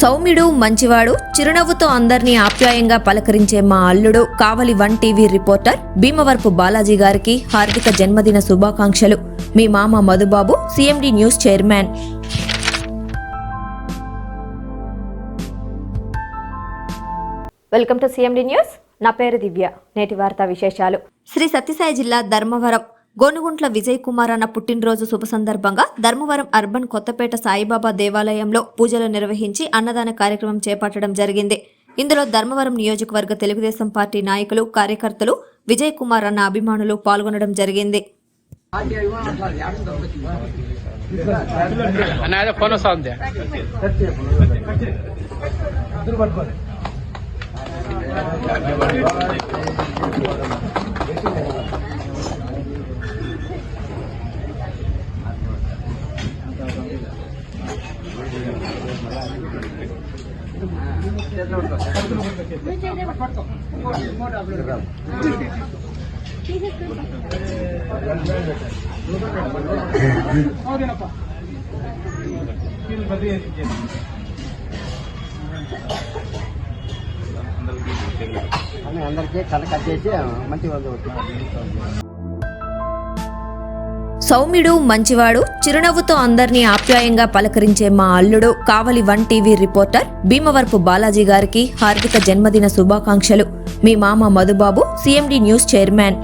సౌమ్యుడు మంచివాడు చిరునవ్వుతో అందర్నీ ఆప్యాయంగా పలకరించే మా అల్లుడు Kavali one TV reporter Bhimavarapu Balaji గారికి హార్దిక జన్మదిన శుభాకాంక్షలు. మీ మామ Madhubabu CMD news chairman. Welcome to CMD news. నా పేరు దివ్య. నేటి వార్తా విశేషాలు. శ్రీ సత్యసాయి జిల్లా ధర్మవరం. గోనుగుంట్ల విజయ్ కుమార్ అన్న పుట్టినరోజు శుభ సందర్భంగా ధర్మవరం అర్బన్ కొత్తపేట సాయిబాబా దేవాలయంలో పూజలు నిర్వహించి అన్నదాన కార్యక్రమం చేపట్టడం జరిగింది. ఇందులో ధర్మవరం నియోజకవర్గ తెలుగుదేశం పార్టీ నాయకులు కార్యకర్తలు విజయ్ కుమార్ అన్న అభిమానులు పాల్గొనడం జరిగింది. ఫోన్ వస్తుంది అని అందరికీ కళ్ళ కట్ చేసి మంచి వాళ్ళు సౌమ్యుడు మంచివాడు చిరునవ్వుతో అందరినీ ఆప్యాయంగా పలకరించే మా అల్లుడు Kavali one TV reporter Bhimavarapu Balaji గారికి హార్దిక జన్మదిన శుభాకాంక్షలు. మీ మామ మధుబాబు సిఎండి న్యూస్ చైర్మన్.